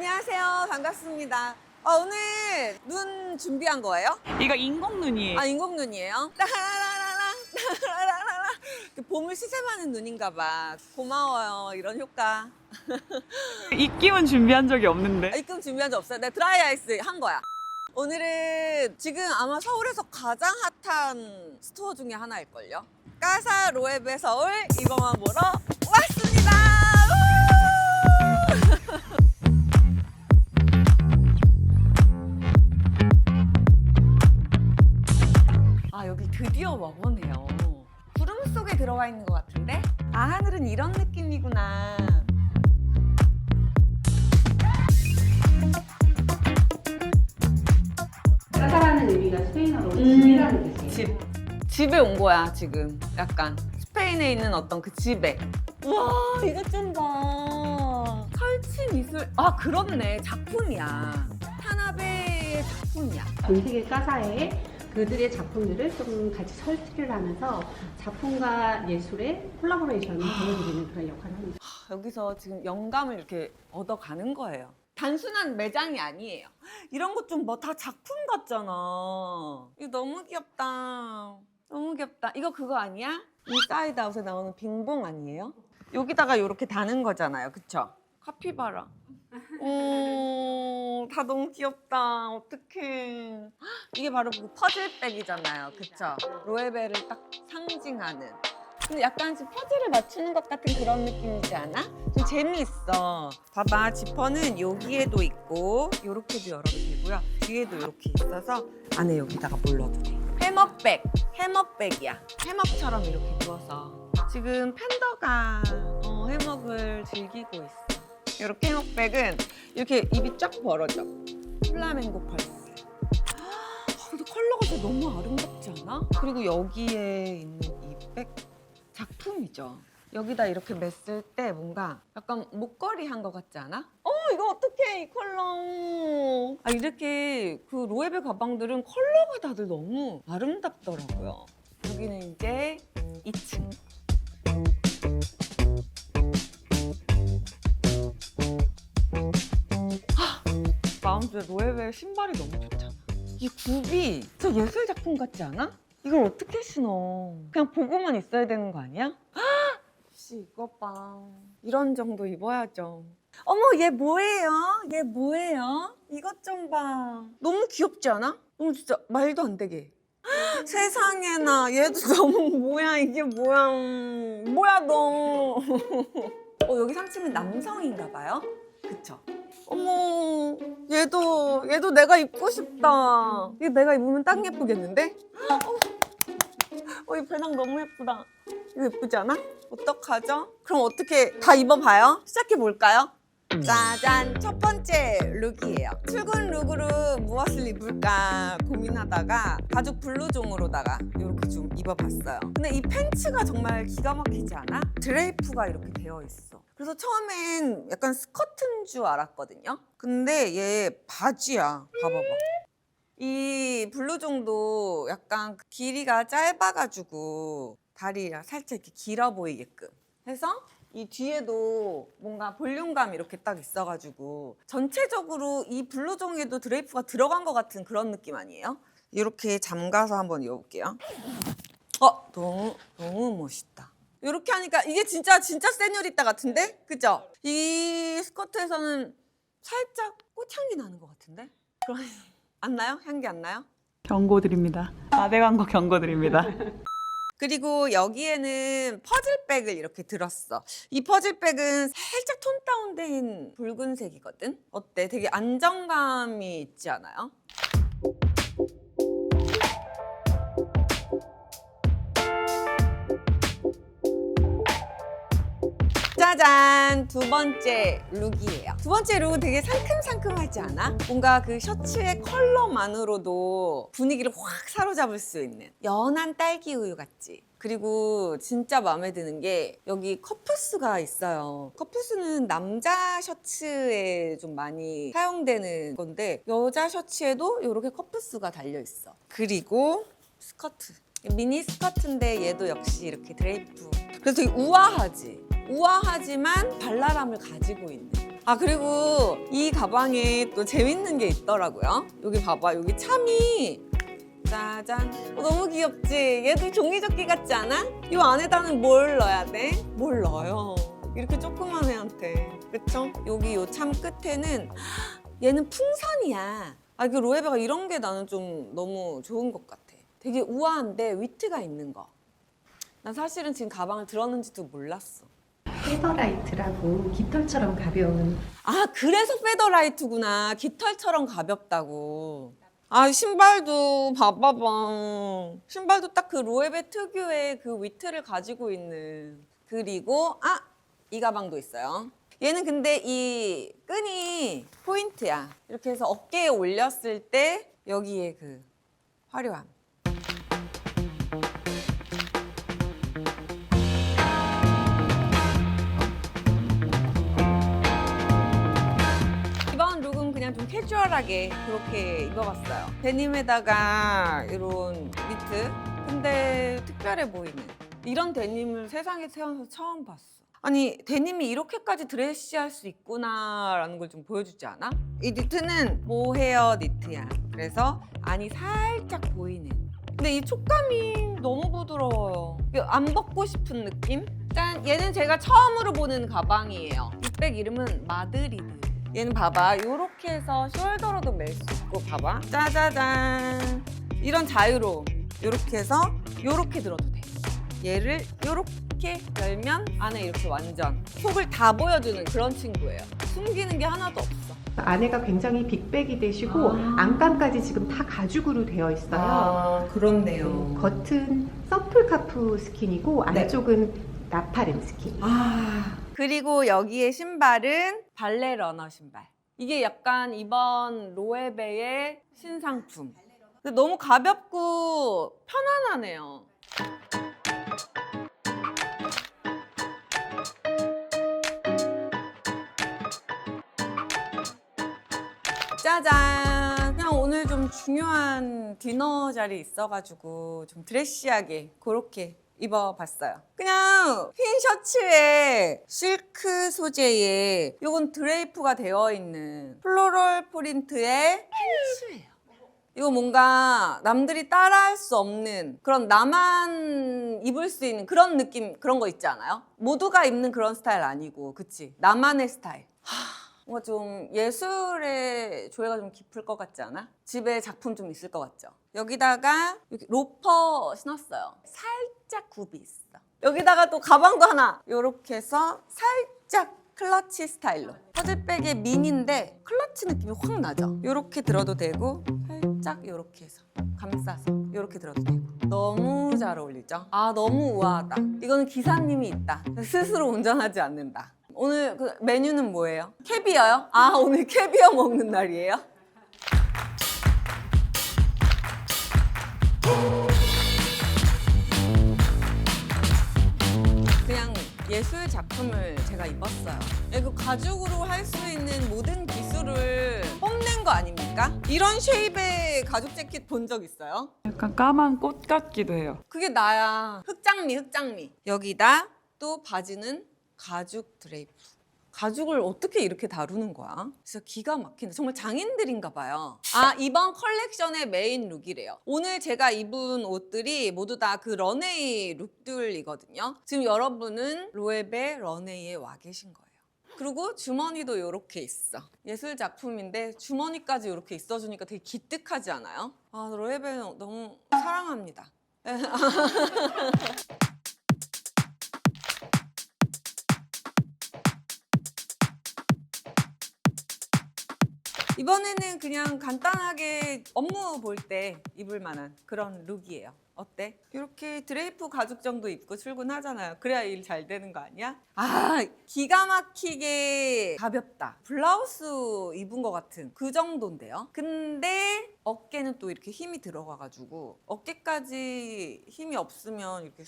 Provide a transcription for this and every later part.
안녕하세요. 반갑습니다. 어, 오늘 눈 준비한 거예요? 이거 인공눈이에요. 아, 인공눈이에요? 그 봄을 시샘하는 눈인가 봐. 고마워요. 이런 효과. 입김은 준비한 적이 없는데. 아, 입금 준비한 적 없어요. 내가 드라이 아이스 한 거야. 오늘은 지금 아마 서울에서 가장 핫한 스토어 중에 하나일걸요. 까사 로에베 서울 이거만 보러 들어와 있는 것 같은데? 아 하늘은 이런 느낌이구나. 까사라는 의미가 스페인어로 음. 집이라는 뜻이에요. 집 집에 온 거야 지금 약간 스페인에 있는 어떤 그 집에 우와 이거 좀 봐 설치 미술 아 그렇네 작품이야 타나베의 작품이야 전 세계 까사에 그들의 작품들을 좀 같이 설치를 하면서 작품과 예술의 콜라보레이션을 보여드리는 그런 역할을 합니다. 하, 여기서 지금 영감을 이렇게 얻어가는 거예요 단순한 매장이 아니에요 이런 것 좀 뭐 다 작품 같잖아 이거 너무 귀엽다 너무 귀엽다 이거 그거 아니야? 인사이드 아웃에 나오는 빙봉 아니에요? 여기다가 이렇게 다는 거잖아요 그쵸? 카피바라 오, 다 너무 귀엽다. 어떡해. 이게 바로 그 퍼즐백이잖아요. 그쵸? 로에벨을 딱 상징하는. 근데 약간 지금 퍼즐을 맞추는 것 같은 그런 느낌이지 않아? 좀 재미있어. 봐봐, 지퍼는 여기에도 있고, 요렇게도 열어도 되고요. 뒤에도 이렇게 있어서 안에 여기다가 몰러도 돼. 해머백, 해머백이야. 해먹처럼 이렇게 누워서. 지금 팬더가 어, 해먹을 즐기고 있어. 이렇게 해먹백은 이렇게 입이 쫙 벌어져. 플라멩고 펄스. 아, 근데 컬러가 진짜 너무 아름답지 않아? 그리고 여기에 있는 이 백 작품이죠. 여기다 이렇게 맸을 때 뭔가 약간 목걸이 한 것 같지 않아? 어 이거 어떡해 이 컬러. 아 이렇게 그 로에벨 가방들은 컬러가 다들 너무 아름답더라고요. 여기는 이제 2층. 마음속에 로에벨 신발이 너무 좋잖아. 이 굽이 저 예술 작품 같지 않아? 이걸 어떻게 신어? 그냥 보고만 있어야 되는 거 아니야? 씨 이거 봐. 이런 정도 입어야죠. 어머 얘 뭐예요? 얘 뭐예요? 이것 좀 봐. 너무 귀엽지 않아? 너무 진짜 말도 안 되게. 세상에나 얘도 너무 뭐야 이게 뭐야 뭐야 너. 어 여기 3층은 남성인가 봐요. 그쵸? 어머, 얘도, 얘도 내가 입고 싶다. 이거 내가 입으면 딱 예쁘겠는데? 어, 어, 이 배낭 너무 예쁘다. 이거 예쁘지 않아? 어떡하죠? 그럼 어떻게 다 입어봐요? 시작해볼까요? 짜잔! 첫 번째 룩이에요. 출근 룩으로 무엇을 입을까 고민하다가 가죽 블루종으로다가 이렇게 좀 입어봤어요. 근데 이 팬츠가 정말 기가 막히지 않아? 드레이프가 이렇게 되어 있어. 그래서 처음엔 약간 스커트인 줄 알았거든요. 근데 얘 바지야. 봐봐봐. 이 블루종도 약간 그 길이가 짧아가지고 다리가 살짝 이렇게 길어 보이게끔 해서 이 뒤에도 뭔가 볼륨감이 이렇게 딱 있어가지고 전체적으로 이 블루종에도 드레이프가 들어간 것 같은 그런 느낌 아니에요? 이렇게 잠가서 한번 입어볼게요. 어, 너무 너무 멋있다. 이렇게 하니까 이게 진짜 진짜 세뇨리따 같은데, 그죠? 이 스커트에서는 살짝 꽃향기 나는 것 같은데, 그런 안 나요? 향기 안 나요? 경고 드립니다. 아대 광고 경고 드립니다. 그리고 여기에는 퍼즐백을 이렇게 들었어. 이 퍼즐백은 살짝 톤 다운된 붉은색이거든. 어때? 되게 안정감이 있지 않아요? 짜잔! 두 번째 룩이에요. 두 번째 룩은 되게 상큼상큼하지 않아? 뭔가 그 셔츠의 컬러만으로도 분위기를 확 사로잡을 수 있는 연한 딸기 우유 같지? 그리고 진짜 마음에 드는 게 여기 커프스가 있어요. 커프스는 남자 셔츠에 좀 많이 사용되는 건데 여자 셔츠에도 이렇게 커프스가 달려 있어. 그리고 스커트. 미니 스커트인데 얘도 역시 이렇게 드레이프. 그래서 되게 우아하지. 우아하지만 발랄함을 가지고 있는. 아 그리고 이 가방에 또 재밌는 게 있더라고요. 여기 봐봐 여기 참이 짜잔 어, 너무 귀엽지? 얘도 종이접기 같지 않아? 이 안에다는 뭘 넣어야 돼? 뭘 넣어요? 이렇게 조그만 애한테 그쵸? 여기 요 참 끝에는 얘는 풍선이야. 아, 그 로에베가 이런 게 나는 좀 너무 좋은 것 같아. 되게 우아한데 위트가 있는 거. 난 사실은 지금 가방을 들었는지도 몰랐어. 페더라이트라고 깃털처럼 가벼운 아, 그래서 페더라이트구나. 깃털처럼 가볍다고. 아, 신발도 봐봐봐. 신발도 딱 그 로에베 특유의 그 위트를 가지고 있는. 그리고, 아! 이 가방도 있어요. 얘는 근데 이 끈이 포인트야. 이렇게 해서 어깨에 올렸을 때 여기에 그 화려함. 그냥 좀 캐주얼하게 그렇게 입어봤어요. 데님에다가 이런 니트. 근데 특별해 보이는 이런 데님을 세상에 태어나서 처음 봤어. 아니 데님이 이렇게까지 드레시할 수 있구나라는 걸 좀 보여주지 않아? 이 니트는 모헤어 니트야. 그래서 안이 살짝 보이는. 근데 이 촉감이 너무 부드러워요. 이게 안 벗고 싶은 느낌? 짠! 얘는 제가 처음으로 보는 가방이에요. 이 백 이름은 마드리드. 얘는 봐봐. 요렇게 해서 숄더로도 멜 수 있고 봐봐. 짜자잔. 이런 자유로움. 요렇게 해서 요렇게 들어도 돼. 얘를 요렇게 열면 안에 이렇게 완전 속을 다 보여주는 그런 친구예요. 숨기는 게 하나도 없어. 안에가 굉장히 빅백이 되시고 아. 안감까지 지금 다 가죽으로 되어 있어요. 아, 그렇네요. 겉은 서플 카프 스킨이고 네. 안쪽은 나파름 스킨. 아. 그리고 여기에 신발은 발레 러너 신발. 이게 약간 이번 로에베의 신상품. 근데 너무 가볍고 편안하네요. 짜잔! 그냥 오늘 좀 중요한 디너 자리 있어가지고 좀 드레시하게 그렇게 입어봤어요. 그냥 흰 셔츠에 실크 소재에 이건 드레이프가 되어 있는 플로럴 프린트의 팬츠예요. 이거 뭔가 남들이 따라할 수 없는 그런 나만 입을 수 있는 그런 느낌 그런 거 있지 않아요? 모두가 입는 그런 스타일 아니고 그치? 나만의 스타일. 뭔가 좀 예술의 조예가 좀 깊을 것 같지 않아? 집에 작품 좀 있을 것 같죠? 여기다가 이렇게 로퍼 신었어요. 살짝 굽이 있어. 여기다가 또 가방도 하나 이렇게 해서 살짝 클러치 스타일로. 퍼즐백의 미니인데 클러치 느낌이 확 나죠? 이렇게 들어도 되고 살짝 이렇게 해서 감싸서 이렇게 들어도 되고 너무 잘 어울리죠? 아 너무 우아하다. 이거는 기사님이 있다. 스스로 운전하지 않는다. 오늘 그 메뉴는 뭐예요? 캐비어요? 아 오늘 캐비어 먹는 날이에요? 그냥 예술 작품을 제가 입었어요. 이거 가죽으로 할 수 있는 모든 기술을 뽐낸 거 아닙니까? 이런 쉐입의 가죽 재킷 본 적 있어요? 약간 까만 꽃 같기도 해요. 그게 나야. 흑장미, 흑장미. 여기다 또 바지는 가죽 드레이프. 가죽을 어떻게 이렇게 다루는 거야? 진짜 기가 막힌다. 정말 장인들인가 봐요. 아, 이번 컬렉션의 메인 룩이래요. 오늘 제가 입은 옷들이 모두 다 그 런웨이 룩들이거든요. 지금 여러분은 로에베 런웨이에 와 계신 거예요. 그리고 주머니도 이렇게 있어. 예술 작품인데 주머니까지 이렇게 있어주니까 되게 기특하지 않아요? 아, 로에베 너무 사랑합니다. 이번에는 그냥 간단하게 업무 볼 때 입을 만한 그런 룩이에요. 어때? 이렇게 드레이프 가죽 정도 입고 출근하잖아요. 그래야 일 잘 되는 거 아니야? 아, 기가 막히게 가볍다. 블라우스 입은 것 같은 그 정도인데요. 근데 어깨는 또 이렇게 힘이 들어가가지고 어깨까지 힘이 없으면 이렇게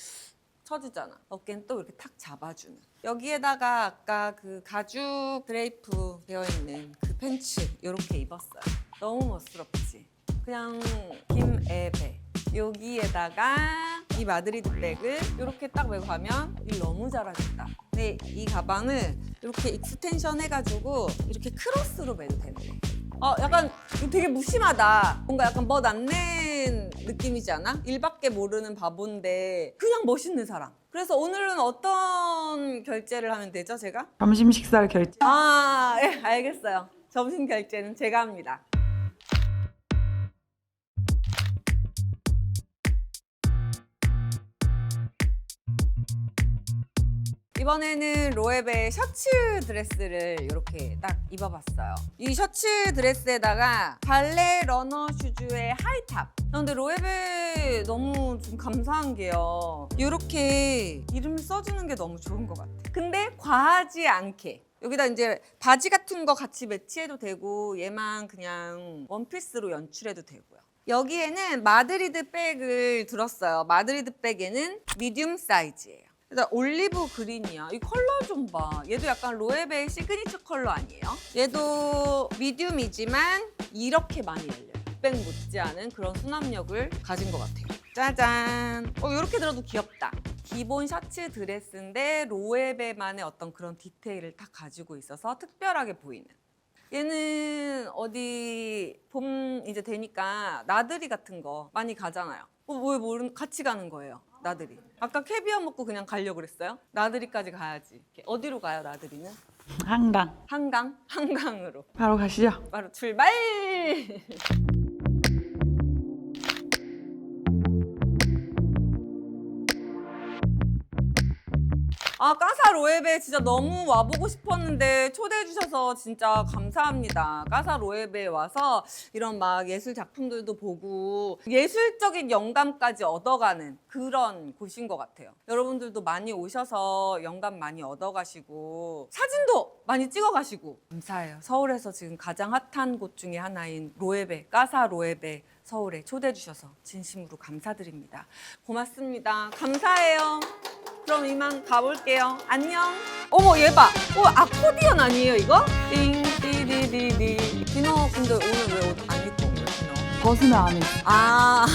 처지잖아. 어깨는 또 이렇게 탁 잡아주는. 여기에다가 아까 그 가죽 드레이프 되어 있는 그 팬츠 이렇게 입었어요. 너무 멋스럽지. 그냥 김애배. 여기에다가 이 마드리드 백을 이렇게 딱 메고 가면 일 너무 잘하겠다. 근데 이 가방을 이렇게 익스텐션 해가지고 이렇게 크로스로 매도 되는 거. 어, 약간 되게 무심하다. 뭔가 약간 멋안낸 느낌이지 않아? 일밖에 모르는 바본데 그냥 멋있는 사람. 그래서 오늘은 어떤 결제를 하면 되죠, 제가? 점심 식사를 결제. 아, 예, 알겠어요. 점심 결제는 제가 합니다. 이번에는 로에베 셔츠 드레스를 이렇게 딱 입어봤어요. 이 셔츠 드레스에다가 발레 러너 슈즈의 하이탑. 근데 로에베 너무 좀 감사한 게요. 이렇게 이름을 써주는 게 너무 좋은 것 같아. 근데 과하지 않게. 여기다 이제 바지 같은 거 같이 매치해도 되고 얘만 그냥 원피스로 연출해도 되고요. 여기에는 마드리드 백을 들었어요. 마드리드 백에는 미디움 사이즈예요. 일단 올리브 그린이야. 이 컬러 좀 봐. 얘도 약간 로에베의 시그니처 컬러 아니에요? 얘도 미디움이지만 이렇게 많이 열려요. 백 못지않은 그런 수납력을 가진 것 같아요. 짜잔. 어, 이렇게 들어도 귀엽다. 기본 셔츠 드레스인데 로에베만의 어떤 그런 디테일을 딱 가지고 있어서 특별하게 보이는. 얘는 어디 봄 이제 되니까 나들이 같은 거 많이 가잖아요. 어, 왜 모르는 같이 가는 거예요? 나들이. 아까 캐비어 먹고 그냥 가려고 그랬어요? 나들이까지 가야지. 어디로 가요, 나들이는? 한강. 한강? 한강으로. 바로 가시죠. 바로 출발! 아 까사 로에베 진짜 너무 와보고 싶었는데 초대해 주셔서 진짜 감사합니다. 까사 로에베에 와서 이런 막 예술 작품들도 보고 예술적인 영감까지 얻어가는 그런 곳인 것 같아요. 여러분들도 많이 오셔서 영감 많이 얻어가시고 사진도 많이 찍어가시고 감사해요. 서울에서 지금 가장 핫한 곳 중에 하나인 로에베 까사 로에베 서울에 초대해 주셔서 진심으로 감사드립니다. 고맙습니다. 감사해요. 그럼 이만 가볼게요. 안녕. 어머 얘 봐. 어 아코디언 아니에요 이거? 띵띠디디디. 디너 근데 오늘 왜 옷 안 입고 온 거야 디너? 벗으면 안 해. 아